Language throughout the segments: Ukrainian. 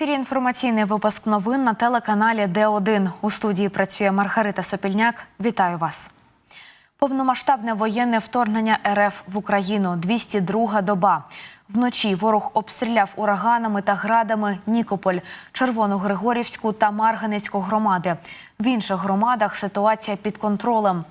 Ефірі інформаційний випуск новин на телеканалі Д1. У студії працює Маргарита Сопільняк. Вітаю вас. Повномасштабне воєнне вторгнення РФ в Україну. 202 доба. Вночі ворог обстріляв ураганами та градами Нікополь, Червоногригорівську та Марганецьку громади. В інших громадах ситуація під контролем.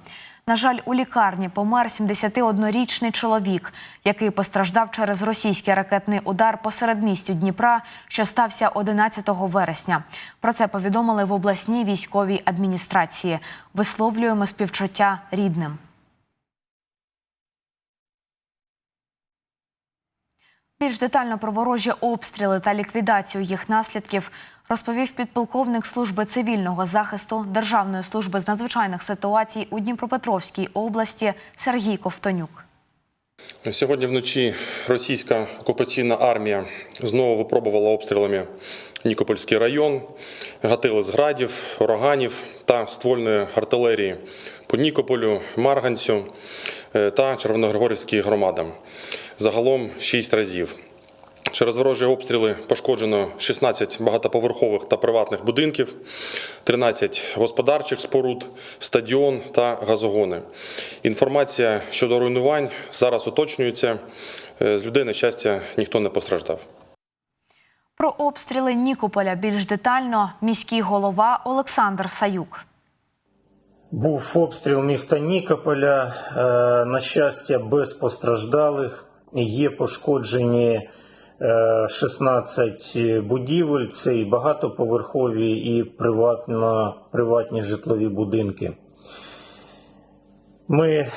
На жаль, у лікарні помер 71-річний чоловік, який постраждав через російський ракетний удар посеред містю Дніпра, що стався 11 вересня. Про це повідомили в обласній військовій адміністрації. Висловлюємо співчуття рідним. Більш детально про ворожі обстріли та ліквідацію їх наслідків розповів підполковник служби цивільного захисту Державної служби з надзвичайних ситуацій у Дніпропетровській області Сергій Ковтонюк. Сьогодні вночі російська окупаційна армія знову випробувала обстрілами Нікопольський район, гатили з градів, ураганів та ствольної артилерії по Нікополю, Марганцю та Червоногригорівській громадам. Загалом 6 разів. Через ворожі обстріли пошкоджено 16 багатоповерхових та приватних будинків, 13 господарчих споруд, стадіон та газогони. Інформація щодо руйнувань зараз уточнюється. Е, З людей, на щастя, ніхто не постраждав. Про обстріли Нікополя більш детально міський голова Олександр Саюк. Був обстріл міста Нікополя. Е, На щастя, без постраждалих. Є пошкоджені е, 16 будівель. Це і багатоповерхові, і приватно, приватні житлові будинки. Ми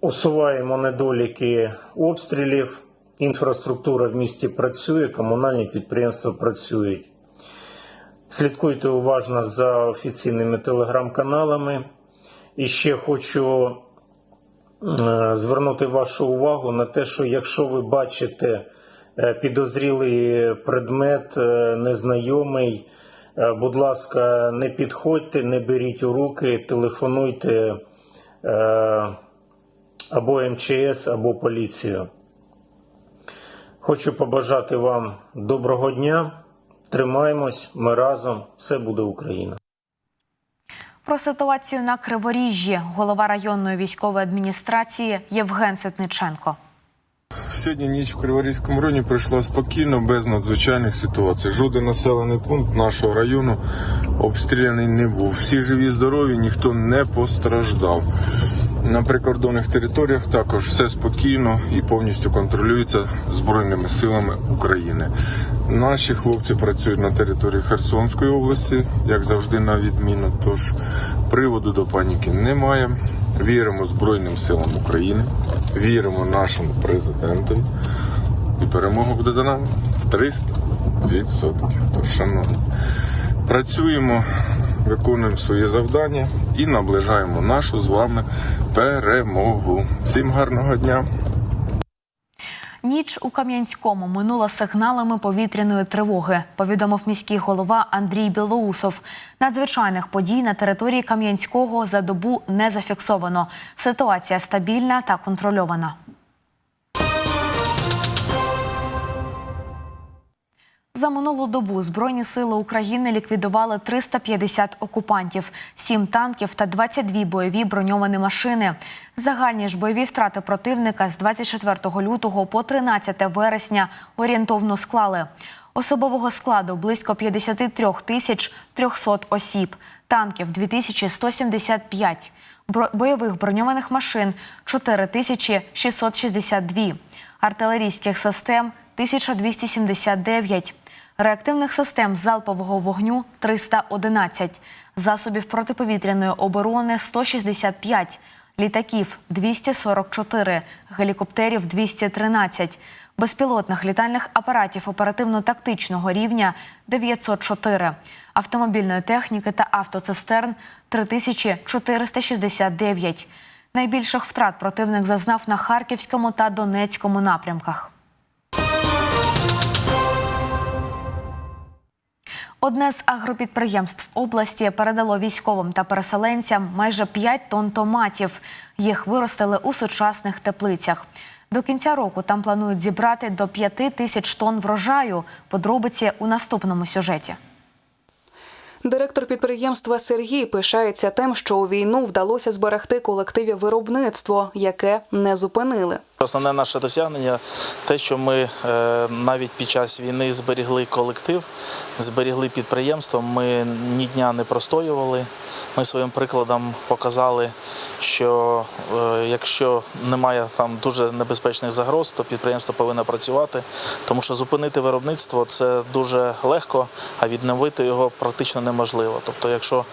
усуваємо недоліки обстрілів. Інфраструктура в місті працює, комунальні підприємства працюють. Слідкуйте уважно за офіційними телеграм-каналами. І ще хочу е, звернути вашу увагу на те, що якщо ви бачите е, підозрілий предмет, е, незнайомий, будь ласка, не підходьте, не беріть у руки, телефонуйте або МЧС, або поліцію. Хочу побажати вам доброго дня. Тримаємось, ми разом, все буде Україна. Про ситуацію на Криворіжжі голова районної військової адміністрації Євген Ситниченко. Сьогодні ніч в Криворізькому районі пройшла спокійно, без надзвичайних ситуацій. Жоден населений пункт нашого району обстріляний не був. Всі живі, здорові, ніхто не постраждав. На прикордонних територіях також все спокійно і повністю контролюється Збройними силами України. Наші хлопці працюють на території Херсонської області, як завжди, на відміну. Тож приводу до паніки немає. Віримо Збройним силам України, віримо нашому президентові. І перемога буде за нами в 300%. Тож, шановні, працюємо, виконуємо свої завдання і наближаємо нашу з вами перемогу. Всім гарного дня! Ніч у Кам'янському минула сигналами повітряної тривоги, повідомив міський голова Андрій Білоусов. Надзвичайних подій на території Кам'янського за добу не зафіксовано. Ситуація стабільна та контрольована. За минулу добу Збройні сили України ліквідували 350 окупантів, 7 танків та 22 бойові броньовані машини. Загальні ж бойові втрати противника з 24 лютого по 13 вересня орієнтовно склали. Особового складу близько 53 тисяч 300 осіб, танків 2175, бро- бойових броньованих машин 4662, артилерійських систем 1279, реактивних систем залпового вогню 311, засобів протиповітряної оборони 165, літаків 244, гелікоптерів 213, безпілотних літальних апаратів оперативно-тактичного рівня 904, автомобільної техніки та автоцистерн 3469. Найбільших втрат противник зазнав на Харківському та Донецькому напрямках. Одне з агропідприємств області передало військовим та переселенцям майже 5 тонн томатів. Їх виростили у сучасних теплицях. До кінця року там планують зібрати до 5 тисяч тонн врожаю. Подробиці у наступному сюжеті. Директор підприємства Сергій пишається тим, що у війну вдалося зберегти колективі виробництво, яке не зупинили. Основне наше досягнення те, що ми е, навіть під час війни зберігли колектив, зберігли підприємство. Ми ні дня не простоювали. Ми своїм прикладом показали, що е, якщо немає там дуже небезпечних загроз, то підприємство повинно працювати, тому що зупинити виробництво це дуже легко, а відновити його практично неможливо. Тобто, якщо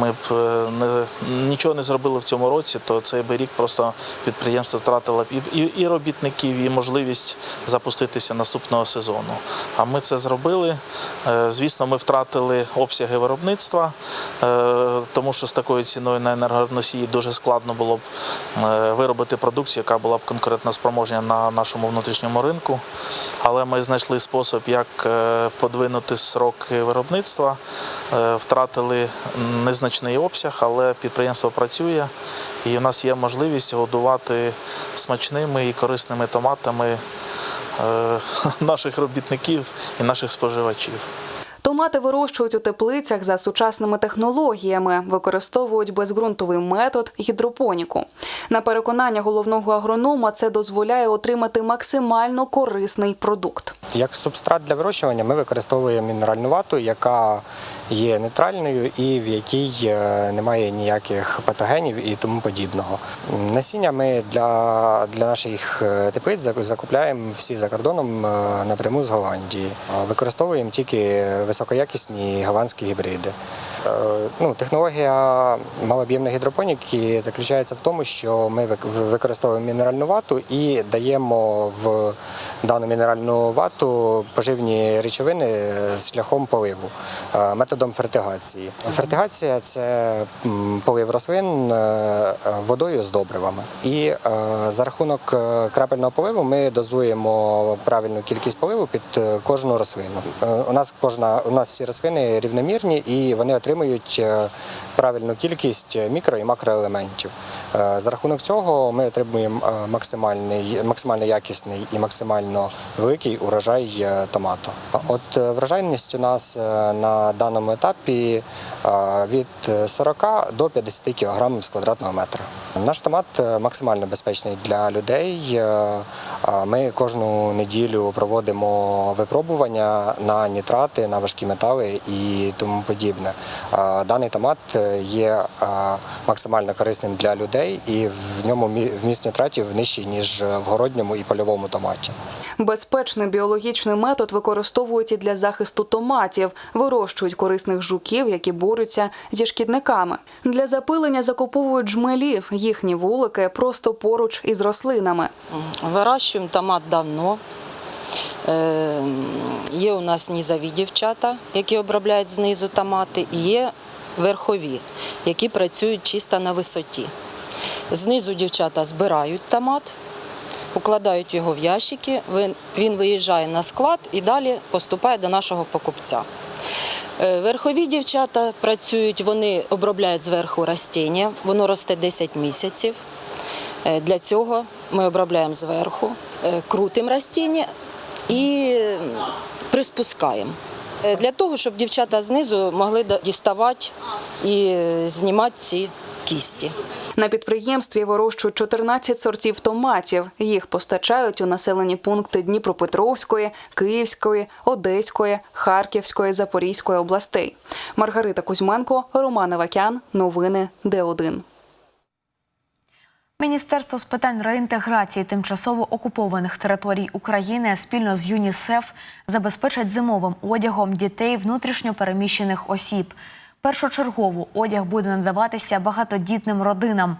ми б е, нічого не зробили в цьому році, то цей би рік просто підприємство втратило б і, і, робітників, і можливість запуститися наступного сезону. А ми це зробили. Е, Звісно, ми втратили обсяги виробництва, е, тому що з такою ціною на енергоносії дуже складно було б е, виробити продукцію, яка була б конкурентно спроможна на нашому внутрішньому ринку. Але ми знайшли спосіб, як подвинути сроки виробництва. Втратили незначний обсяг, але підприємство працює, і в нас є можливість годувати смачними і корисними томатами е, наших робітників і наших споживачів. Томати вирощують у теплицях за сучасними технологіями, використовують безґрунтовий метод гідропоніку. На переконання головного агронома це дозволяє отримати максимально корисний продукт. Як субстрат для вирощування ми використовуємо мінеральну вату, яка є нейтральною і в якій е, немає ніяких патогенів і тому подібного. Насіння ми для, для наших е, теплиць закупляємо всі за кордоном е, напряму з Голландії. Використовуємо тільки високоякісні голландські гібриди. Е, Ну, технологія малооб'ємної гідропоніки заключається в тому, що ми використовуємо мінеральну вату і даємо в дану мінеральну вату поживні речовини з шляхом поливу е, методом фертигації. Фертигація це полив рослин е, водою з добривами. І за рахунок крапельного поливу ми дозуємо правильну кількість поливу під кожну рослину. У нас кожна у нас всі рослини рівномірні і вони отримують е, правильну кількість мікро і макроелементів. Е, За рахунок цього ми отримуємо е, максимальний, максимально якісний і максимально великий урожай е, томату. От е, врожайність у нас е, на даному етапі е, від 40 до 50 кг з квадратного метра. Наш томат е, максимально безпечний для людей. Е, Ми кожну неділю проводимо випробування на нітрати, на важкі метали і тому подібне. Даний томат е, є максимально корисним для людей, і в ньому мі- вміст нітратів нижчий ніж в городньому і польовому томаті. Безпечний біологічний метод використовують і для захисту томатів, вирощують корисних жуків, які борються зі шкідниками. Для запилення закуповують жмелів. Їхні вулики просто поруч із рослинами. Вирощуємо томат давно. Е, Є у нас нізові дівчата, які обробляють знизу томати, і є верхові, які працюють чисто на висоті. Знизу дівчата збирають томат, укладають його в ящики, він- виїжджає на склад і далі поступає до нашого покупця. Е, Верхові дівчата працюють, вони обробляють зверху ростіння, воно росте 10 місяців. Е, Для цього ми обробляємо зверху, е, крутимо ростіння і приспускаємо. Е, Для того, щоб дівчата знизу могли діставати і знімати ці кісті. На підприємстві вирощують 14 сортів томатів. Їх постачають у населені пункти Дніпропетровської, Київської, Одеської, Харківської, Запорізької областей. Маргарита Кузьменко, Роман Авакян. Новини Д1. Міністерство з питань реінтеграції тимчасово окупованих територій України спільно з ЮНІСЕФ забезпечать зимовим одягом дітей внутрішньо переміщених осіб. Першочергово одяг буде надаватися багатодітним родинам.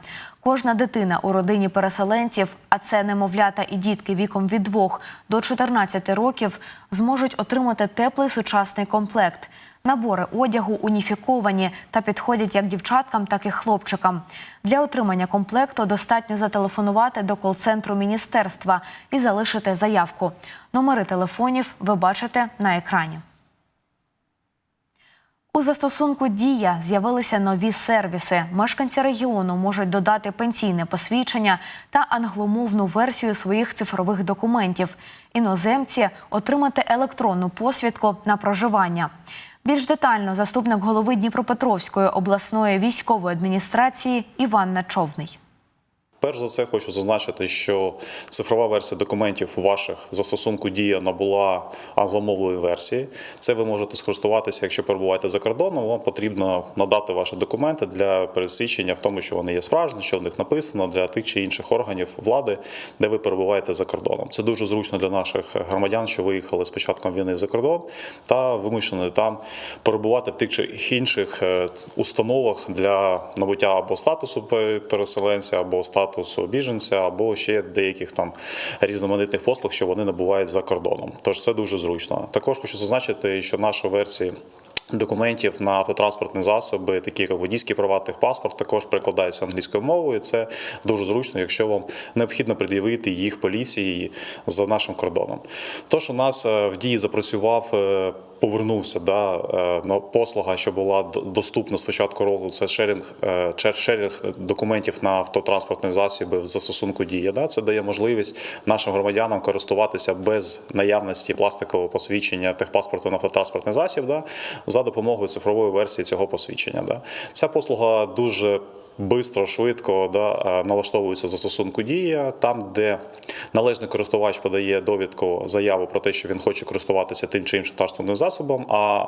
Кожна дитина у родині переселенців, а це немовлята і дітки віком від 2 до 14 років, зможуть отримати теплий сучасний комплект. Набори одягу уніфіковані та підходять як дівчаткам, так і хлопчикам. Для отримання комплекту достатньо зателефонувати до кол-центру міністерства і залишити заявку. Номери телефонів ви бачите на екрані. У застосунку Дія з'явилися нові сервіси. Мешканці регіону можуть додати пенсійне посвідчення та англомовну версію своїх цифрових документів. Іноземці отримати електронну посвідку на проживання. Більш детально заступник голови Дніпропетровської обласної військової адміністрації Іван Начовний. Перш за все, хочу зазначити, що цифрова версія документів ваших застосунку дія набула англомовної версії. Це ви можете скористуватися, якщо перебуваєте за кордоном. Вам потрібно надати ваші документи для пересвідчення в тому, що вони є справжні, що в них написано для тих чи інших органів влади, де ви перебуваєте за кордоном. Це дуже зручно для наших громадян, що виїхали з початком війни за кордон та вимушені там перебувати в тих чи інших е, установах для набуття або статусу переселенця, або статусу біженця, або ще деяких там різноманітних послуг, що вони набувають за кордоном. Тож це дуже зручно. Також хочу зазначити, що наша версія. Документів на автотранспортні засоби, такі як водійський права, техпаспорт, також перекладаються англійською мовою. Це дуже зручно, якщо вам необхідно пред'явити їх поліції за нашим кордоном. Тож у нас е, в дії запрацював. Повернувся да, е, послуга, що була доступна з початку року. Це шерінг, е, шерінг документів на автотранспортні засоби в застосунку дія. Да. Це дає можливість нашим громадянам користуватися без наявності пластикового посвідчення техпаспорту на автотранспортний засіб да, за допомогою цифрової версії цього посвідчення. Да. Ця послуга дуже Бистро, швидко да, е, налаштовується застосунку дія, там, де належний користувач подає довідку, заяву про те, що він хоче користуватися тим чи іншим транспортним засобом, а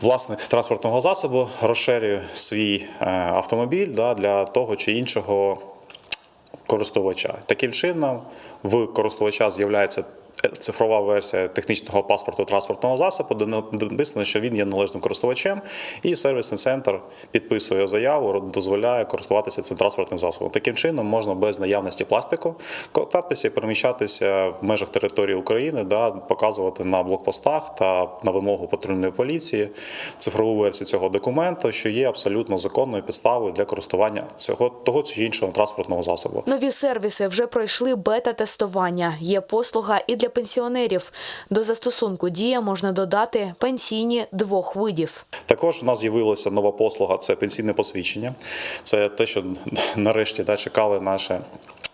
власник транспортного засобу розширює свій е, автомобіль да, для того чи іншого користувача. Таким чином, в користувача з'являється цифрова версія технічного паспорту транспортного засобу, де написано, що він є належним користувачем, і сервісний центр підписує заяву, дозволяє користуватися цим транспортним засобом. Таким чином можна без наявності пластику кататися переміщатися в межах території України, да, показувати на блокпостах та на вимогу патрульної поліції цифрову версію цього документу, що є абсолютно законною підставою для користування цього того чи іншого транспортного засобу. Нові сервіси вже пройшли бета-тестування. Є послуга і для пенсіонерів. До застосунку дія можна додати пенсійні двох видів. Також у нас з'явилася нова послуга це пенсійне посвідчення. Це те, що нарешті да, чекали наші.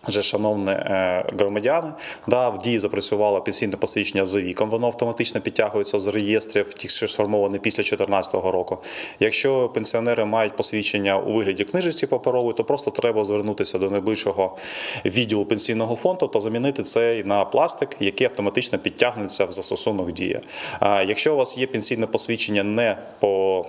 Вже шановні е, громадяни, да, в дії запрацювало пенсійне посвідчення за віком. Воно автоматично підтягується з реєстрів, ті, що сформовані після 2014 року. Якщо пенсіонери мають посвідчення у вигляді книжечці паперової, то просто треба звернутися до найближчого відділу пенсійного фонду та замінити цей на пластик, який автоматично підтягнеться в застосунок дія. А Якщо у вас є пенсійне посвідчення не по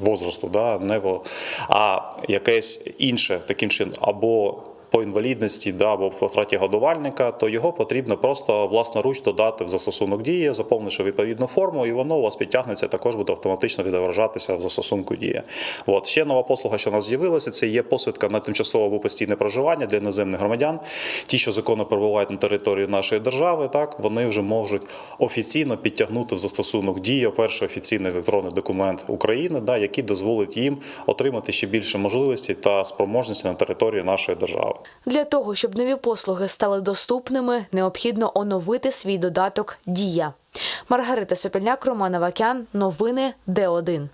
возрасту, да, не по, а якесь інше таким чином, або по інвалідності да, або по втраті годувальника, то його потрібно просто власноруч додати в застосунок дії, заповнивши відповідну форму, і воно у вас підтягнеться, також буде автоматично відображатися в застосунку дія. От ще нова послуга, що у нас з'явилася, це є посвідка на тимчасове або постійне проживання для іноземних громадян. Ті, що законно перебувають на території нашої держави, так вони вже можуть офіційно підтягнути в застосунок дія перший офіційний електронний документ України, да, який дозволить їм отримати ще більше можливостей та спроможності на території нашої держави. Для того, щоб нові послуги стали доступними, необхідно оновити свій додаток Дія. Маргарита Сопільняк, Роман Авакян. Новини Д1.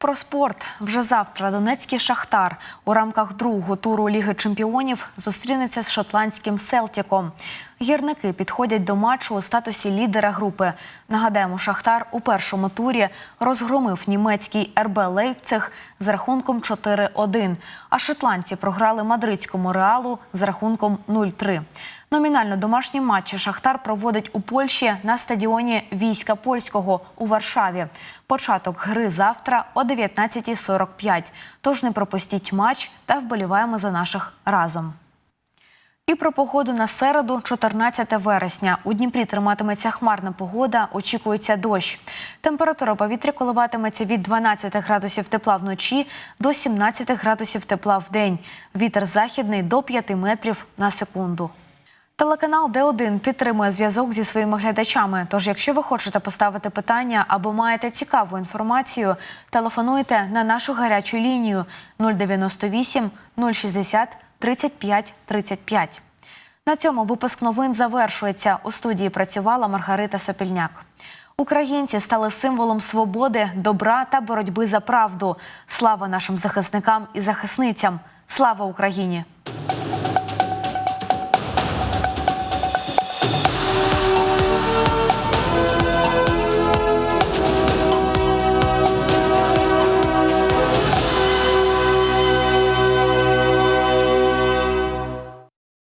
Про спорт вже завтра Донецький Шахтар у рамках другого туру Ліги Чемпіонів зустрінеться з шотландським Селтіком. Гірники підходять до матчу у статусі лідера групи. Нагадаємо, Шахтар у першому турі розгромив німецький РБ Лейпциг з рахунком 4-1, а шотландці програли мадридському реалу з рахунком 0-3. Номінально домашні матчі Шахтар проводить у Польщі на стадіоні війська польського у Варшаві. Початок гри завтра о 19.45. Тож не пропустіть матч та вболіваємо за наших разом. І про погоду на середу, 14 вересня. У Дніпрі триматиметься хмарна погода, очікується дощ. Температура повітря коливатиметься від 12 градусів тепла вночі до 17 градусів тепла в день. Вітер західний до 5 метрів на секунду. Телеканал Д1 підтримує зв'язок зі своїми глядачами. Тож, якщо ви хочете поставити питання або маєте цікаву інформацію, телефонуйте на нашу гарячу лінію 098 060 35 35. На цьому випуск новин завершується. У студії працювала Маргарита Сопільняк. Українці стали символом свободи, добра та боротьби за правду. Слава нашим захисникам і захисницям! Слава Україні!